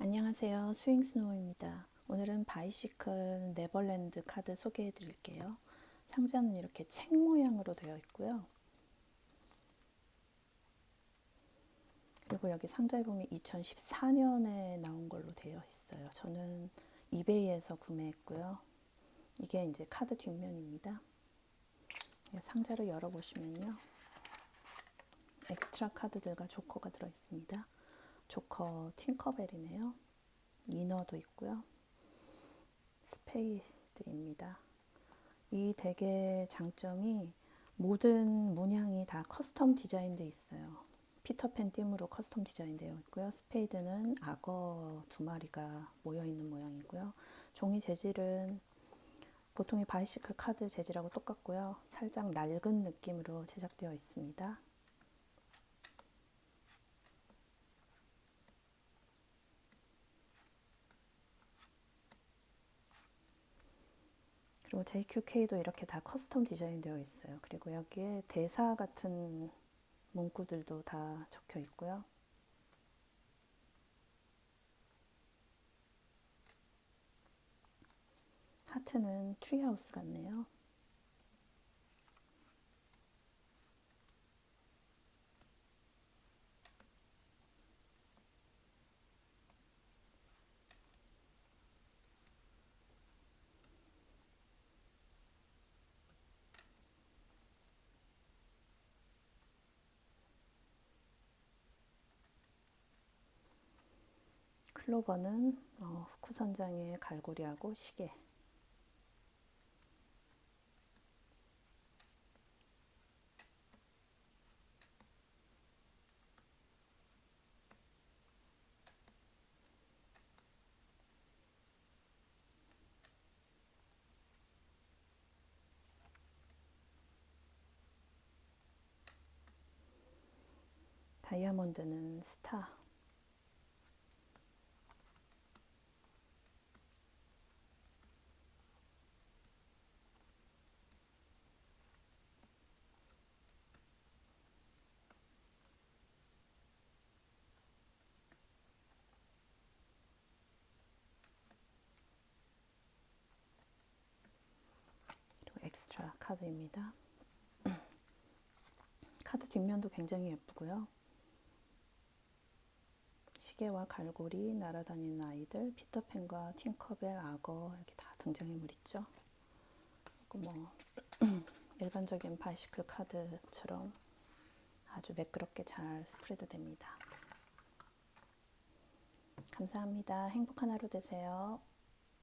안녕하세요. 스윙 스노우입니다. 오늘은 바이시클 네버랜드 카드 소개해 드릴게요. 상자는 이렇게 책 모양으로 되어 있고요. 그리고 여기 상자에 보면 2014년에 나온 걸로 되어 있어요. 저는 이베이에서 구매했고요. 이게 이제 카드 뒷면입니다. 상자를 열어보시면요. 엑스트라 카드들과 조커가 들어 있습니다. 조커 팅커벨이네요. 이너도 있고요. 스페이드입니다. 이 덱의 장점이 모든 문양이 다 커스텀 디자인되어 있어요. 피터팬 띠으로 커스텀 디자인되어 있고요. 스페이드는 악어 두 마리가 모여 있는 모양이고요. 종이 재질은 보통의 바이시클 카드 재질하고 똑같고요. 살짝 낡은 느낌으로 제작되어 있습니다. 그리고 JQK도 이렇게 다 커스텀 디자인 되어 있어요. 그리고 여기에 대사 같은 문구들도 다 적혀 있고요. 하트는 트리하우스 같네요. 클로버는 어, 후크 선장의 갈고리하고 시계. 다이아몬드는 스타 카드입니다. 카드 뒷면도 굉장히 예쁘고요. 시계와 갈고리, 날아다니는 아이들, 피터팬과 팅커벨, 악어 이렇게 다 등장인물 있죠. 뭐 일반적인 바이시클 카드처럼 아주 매끄럽게 잘 스프레드 됩니다. 감사합니다. 행복한 하루 되세요.